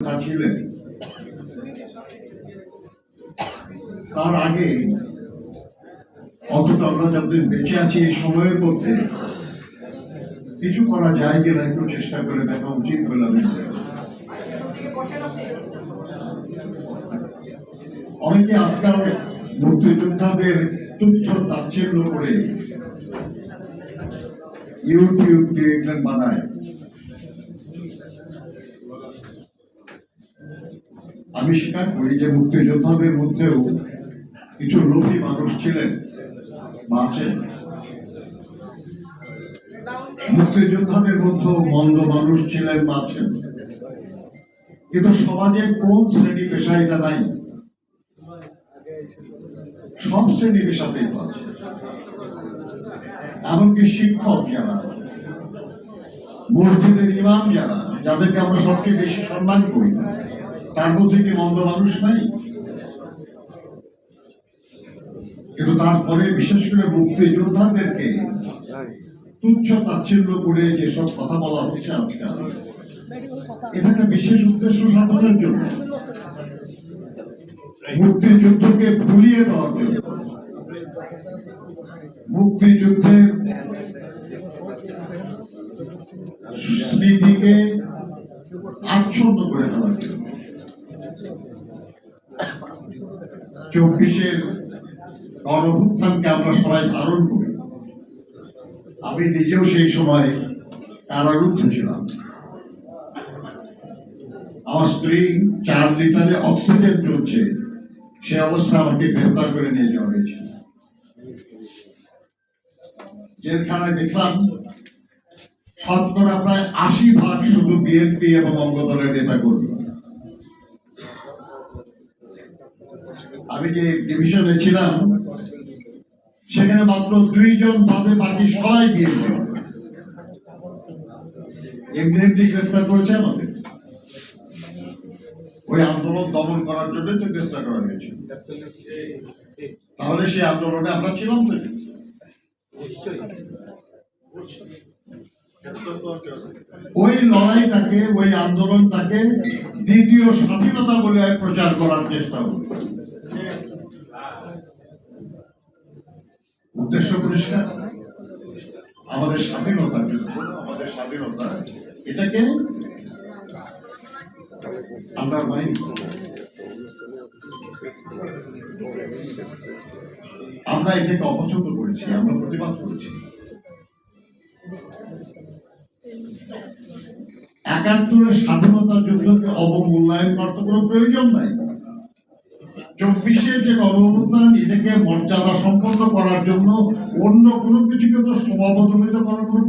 ছিলেন তার আগে অন্তত আমরা যতদিন বেঁচে আছি এই সময়ের মধ্যে কিছু করা যায় কিনা একটু চেষ্টা করে দেখা উচিত বলে আমি অনেকে আজকাল মুক্তিযোদ্ধাদের তুচ্ছ তাচ্ছিল্য করে ইউটিউব ক্রিয়েটর বানায়। আমি স্বীকার করি যে মুক্তিযোদ্ধাদের মধ্যেও কিছু লোভী মানুষ ছিলেন বা আছেন মুক্তিযোদ্ধাদের মধ্যেও মন্দ মানুষ ছিলেন বা আছেন কিন্তু সমাজে কোন শ্রেণি পেশা এটা নাই? সব শ্রেণি পেশাতেই আছে এমনকি শিক্ষক যারা, মসজিদের ইমাম যারা, যাদেরকে আমরা সবচেয়ে বেশি সম্মান করি তার মধ্যে কি মন্দ মানুষ নাই? কিন্তু তারপরে বিশেষ করে মুক্তিযোদ্ধাদেরকে তুচ্ছ তাচ্ছিল্য করে যেসব কথা বলা হচ্ছে আজকাল। এটা একটা বিশেষ উদ্দেশ্য সাধনের জন্য। মুক্তিযুদ্ধকে ভুলিয়ে দেওয়ার জন্য। মুক্তিযুদ্ধের স্মৃতিকে আচ্ছন্ন করে ফেলার জন্য। চব্বিশের গণভুত্থানকে আমরা সবাই ধারণ করি। আমি নিজেও সেই সময় কারারুদ্ধ ছিলাম। আমার স্ত্রী চার লিটারে অক্সিজেন চলছে, সে অবস্থা আমাকে গ্রেফতার করে নিয়ে যাওয়া হয়েছিল জেলখানায় দেখলাম শতকরা প্রায় আশি ভাগ শুধু বিএনপি এবং অঙ্গদলের নেতা কর্মী আমি যে ডিভিশনে ছিলাম, সেখানে মাত্র দুইজন বাদে বাকি সবাই বিএনপি এমনি গ্রেফতার করেছে আমাদের। ওই আন্দোলন দমন করার জন্য তো গ্রেফতার করা হয়েছিল তাহলে সেই আন্দোলনে আমরা ছিলাম ওই লড়াইটাকে, ওই আন্দোলনটাকে দ্বিতীয় স্বাধীনতা বলে প্রচার করার চেষ্টা হল উদ্দেশ্য পরিষ্কার? আমাদের স্বাধীনতা আমাদের স্বাধীনতা, এটাকে আমরা মাইন্ড আমরা এটাকে অপছন্দ করেছি, আমরা প্রতিবাদ করেছি। একাত্তরের স্বাধীনতার জন্য অবমূল্যায়ন করার কোনো প্রয়োজন নাই। চব্বিশের যে গণঅভ্যুত্থান, এটাকে মর্যাদা সম্পন্ন করার জন্য অন্য কোনো কিছুকে তো সমাবর্তনিত করার কোনো